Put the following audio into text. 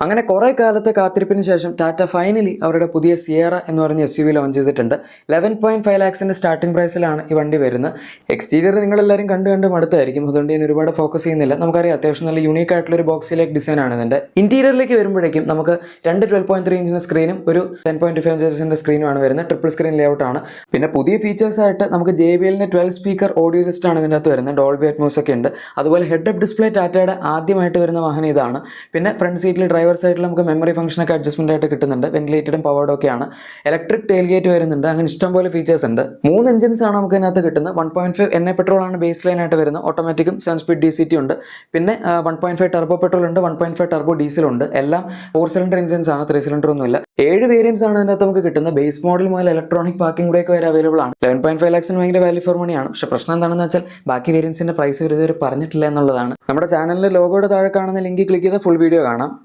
അങ്ങനെ കുറേ കാലത്തെ കാത്തിരിപ്പിന് ശേഷം ടാറ്റ ഫൈനലി അവരുടെ പുതിയ സിയറ എന്ന് പറഞ്ഞ എസ് യു വി ലോഞ്ച് ചെയ്തിട്ടുണ്ട്. ലെവൻ പോയിന്റ് ഫൈവ് ലാക്സിന്റെ സ്റ്റാർട്ടിംഗ് പ്രൈസിലാണ് ഈ വണ്ടി വരുന്നത്. എക്സ്റ്റീരിയർ നിങ്ങളെല്ലാവരും കണ്ട് കണ്ട് മടുത്തായിരിക്കും. അതുകൊണ്ട് ഞാൻ ഒരുപാട് ഫോക്കസ് ചെയ്യുന്നില്ല. നമുക്കറിയാം അത്യാവശ്യം നല്ല യൂണീക്ക് ആയിട്ടുള്ള ഒരു ബോക്സിലേക്ക് ഡിസൈൻ ആണ് ഇതിന്റെ ഇന്റീരിയറിലേക്ക് വരുമ്പോഴേക്കും നമുക്ക് രണ്ട് ട്വൽവ് പോയിന്റ് ത്രീ ഇഞ്ചിന്റെ സ്ക്രീനും ഒരു ടെൻ പോയിന്റ് ഫൈവ് ഇഞ്ചസിന്റെ സ്ക്രീനുമാണ് വരുന്നത്. ട്രിപ്പിൾ സ്ക്രീൻ ലേഔട്ട് ആണ്. പിന്നെ പുതിയ ഫീച്ചേഴ്സ് ആയിട്ട് നമുക്ക് ജെ ബി എല്ലിന്റെ ട്വൽവ് സ്പീക്കർ ഓഡിയോ സിസ്റ്റം ആണ് ഇതിനകത്ത് അകത്ത് വരുന്നത്. ഡോൾബി അറ്റ്മോസ് ഒക്കെ ഉണ്ട്. അതുപോലെ ഹെഡ് അപ്പ് ഡിസ്പ്ലേ ടാറ്റയുടെ ആദ്യമായിട്ട് വരുന്ന വാഹനം ഇതാണ്. പിന്നെ ഫ്രണ്ട് സീറ്റിൽ ഡ്രൈവർ സൈഡിൽ നമുക്ക് മെമ്മറി ഫംഗ്ഷനൊക്കെ അഡ്ജസ്റ്റ്മെന്റ് ആയിട്ട് കിട്ടുന്നുണ്ട്. വെന്റിലേറ്റഡും പവേർഡും ഒക്കെയാണ്. ഇലക്ട്രിക് ടെയിൽ ഗേറ്റ് വരുന്നുണ്ട്. അങ്ങനെ ഇഷ്ടംപോലെ ഫീച്ചേഴ്സ് ഉണ്ട്. മൂന്ന് എഞ്ചിൻസ് ആണ് നമുക്ക് ഇതിനകത്ത് കിട്ടുന്നത്. One point five N A petrol ആണ് ബേസ് ലൈൻ ആയിട്ട് വരുന്നത്. ഓട്ടോമാറ്റിക്കും seven speed D C T ഉണ്ട്. പിന്നെ one point five turbo petrol ഉണ്ട്. One point five turbo diesel ഉണ്ട്. എല്ലാം ഫോർ സിലിണ്ടർ എഞ്ചിൻസ് ആണ്. ത്രീ സിലിണ്ടർ ഒന്നുമില്ല. ഏഴ് വേരിയൻസ് ആണ് ഇതിനകത്ത് നമുക്ക് കിട്ടുന്നത്. ബേസ് മോഡൽ മുതൽ ഇലക്ട്രോണിക് പാർക്കിംഗ് ബ്രേക്ക് വരെ അവൈലബിൾ ആണ്. ലെവൻ പോയിന്റ് ഫൈവ് ലാക്സിന് ഭയങ്കര വാല്യൂ ഫോർ മണിയാണ് പക്ഷേ പ്രശ്നം എന്താണെന്ന് വെച്ചാൽ ബാക്കി വേരിയൻസിന്റെ പ്രൈസ് ഇതുവരെ പറഞ്ഞിട്ടില്ല എന്നുള്ളതാണ്. നമ്മുടെ ചാനലിൽ ലോഗോയുടെ താഴെ കാണുന്ന ലിങ്കിൽ ക്ലിക്ക് ചെയ്താൽ ഫുൾ വീഡിയോ കാണാം.